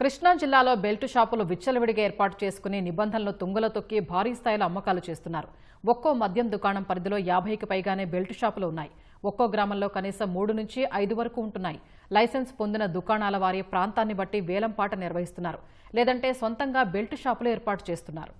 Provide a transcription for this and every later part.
కృష్ణా జిల్లాలో బెల్ట్ షాపులు విచ్చలవిడిగా ఏర్పాటు చేసుకుని నిబంధనలు తుంగలో తొక్కి భారీ స్థాయిలో అమ్మకాలు చేస్తున్నారు. ఒక్కో మద్యం దుకాణం పరిధిలో యాభైకి పైగానే బెల్ట్ షాపులు ఉన్నాయి. ఒక్కో గ్రామంలో కనీసం మూడు నుంచి ఐదు వరకు ఉంటున్నాయి. లైసెన్స్ పొందిన దుకాణాల వారి ప్రాంతాన్ని బట్టి వేలంపాట నిర్వహిస్తున్నారు. లేదంటే సొంతంగా బెల్ట్ షాపులు ఏర్పాటు చేస్తున్నారు.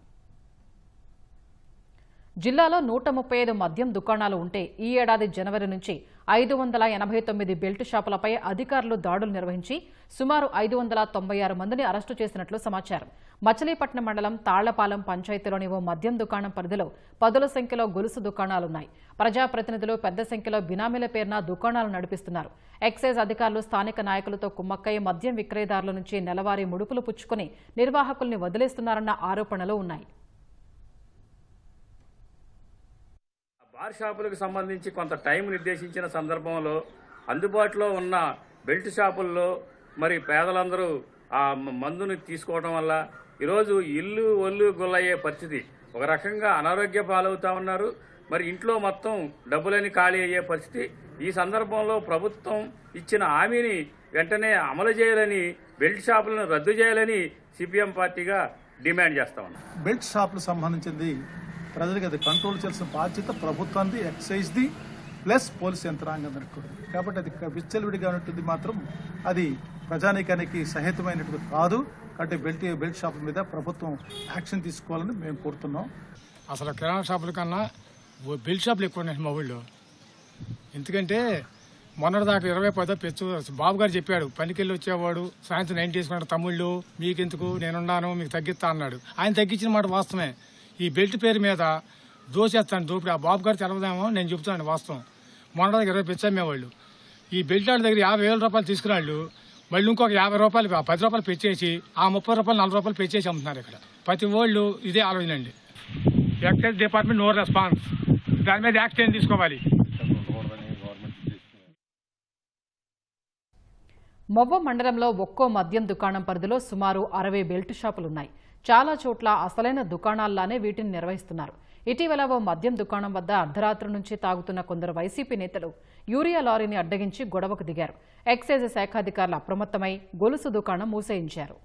జిల్లాలో నూట ముప్పై ఐదు మద్యం దుకాణాలు ఉంటే ఈ ఏడాది జనవరి నుంచి ఐదు వందల ఎనభై తొమ్మిది బెల్ట్ షాపులపై అధికారులు దాడులు నిర్వహించి సుమారు ఐదు వందల తొంభై ఆరు మందిని అరెస్టు చేసినట్లు సమాచారం. మచిలీపట్నం మండలం తాళ్ళపాలెం పంచాయతీలోని ఓ మద్యం దుకాణం పరిధిలో పదుల సంఖ్యలో గొలుసు దుకాణాలున్నాయి. ప్రజాప్రతినిధులు పెద్ద సంఖ్యలో బినామీల పేరున దుకాణాలు నడిపిస్తున్నారు. ఎక్సైజ్ అధికారులు స్థానిక నాయకులతో కుమ్మక్కై మద్యం విక్రయదారుల నుంచి నెలవారీ ముడుపులు పుచ్చుకుని నిర్వాహకుల్ని వదిలేస్తున్నారన్న ఆరోపణలు ఉన్నాయి. బార్ షాపులకు సంబంధించి కొంత టైం నిర్దేశించిన సందర్భంలో అందుబాటులో ఉన్న బెల్ట్ షాపుల్లో మరి పేదలందరూ ఆ మందుని తీసుకోవడం వల్ల ఈరోజు ఇల్లు ఒళ్ళు గుల్లయ్యే పరిస్థితి. ఒక రకంగా అనారోగ్య పాలవుతా ఉన్నారు. మరి ఇంట్లో మొత్తం డబ్బులని ఖాళీ అయ్యే పరిస్థితి. ఈ సందర్భంలో ప్రభుత్వం ఇచ్చిన హామీని వెంటనే అమలు చేయాలని బెల్ట్ షాపులను రద్దు చేయాలని సిపిఎం పార్టీగా డిమాండ్ చేస్తా ఉన్నాం. బెల్ట్ షాపులకు సంబంధించింది ప్రజలకు అది కంట్రోల్ చేయాల్సిన బాధ్యత ప్రభుత్వానికి ఎక్సైజ్ది ప్లస్ పోలీస్ యంత్రాంగం కూడా. కాబట్టి అది విచ్చలవిడిగా ఉంటుంది మాత్రం అది ప్రజానీకానికి సహితమైనటువంటి కాదు. కాబట్టి బెల్ట్ బెల్ట్ షాపుల మీద ప్రభుత్వం యాక్షన్ తీసుకోవాలని మేము కోరుతున్నాం. అసలు కిరాణా షాపుల కన్నా బెల్ట్ షాపులు ఎక్కువ ఉన్నాయి మా ఊళ్ళో. ఎందుకంటే మొన్నటిదాకా ఇరవై పదో పెచ్చు బాబు గారు చెప్పాడు పనికెళ్ళి వచ్చేవాడు సాయంత్రం నైన్ తీసుకున్నాడు తమ్ముళ్ళు మీకెందుకు నేనున్నాను మీకు తగ్గిస్తా అన్నాడు. ఆయన తగ్గించిన మాట వాస్తవమే. ఈ బెల్ట్ పేరు మీద దోచేస్తాను దోపిడి. ఆ బాబు గారు తెలవదేమో నేను చెప్తున్నాను వాస్తవం. మొన్నటిదాకా ఇరవై పెచ్చు ఈ బెల్ట్ వాళ్ళ దగ్గర యాభై వేల రూపాయలు తీసుకురాళ్ళు మళ్ళీ ఇంకొక యాభై రూపాయలు పది రూపాయలు పెంచేసి ఆ ముప్పై రూపాయలు నలభై రూపాయలు పెంచేసి అమ్ముతున్నారు ఇక్కడ. ప్రతి వాళ్ళు ఇదే ఆలోచన అండి ఎక్సైజ్ డిపార్ట్మెంట్ నో రెస్పాన్స్. దాని మీద యాక్షన్ తీసుకోవాలి? మొవ్వ మండలంలో ఒక్కో మద్యం దుకాణం పరిధిలో సుమారు అరవై బెల్ట్ షాపులున్నాయి. చాలా చోట్ల అసలైన దుకాణాల్లానే వీటిని నిర్వహిస్తున్నారు. ఇటీవల ఓ మద్యం దుకాణం వద్ద అర్ధరాత్రి నుంచి తాగుతున్న కొందరు వైసీపీ నేతలు యూరియా లారీని అడ్డగించి గొడవకు దిగారు. ఎక్సైజ్ శాఖాధికారులు అప్రమత్తమై గొలుసు దుకాణం మూసేయించారు.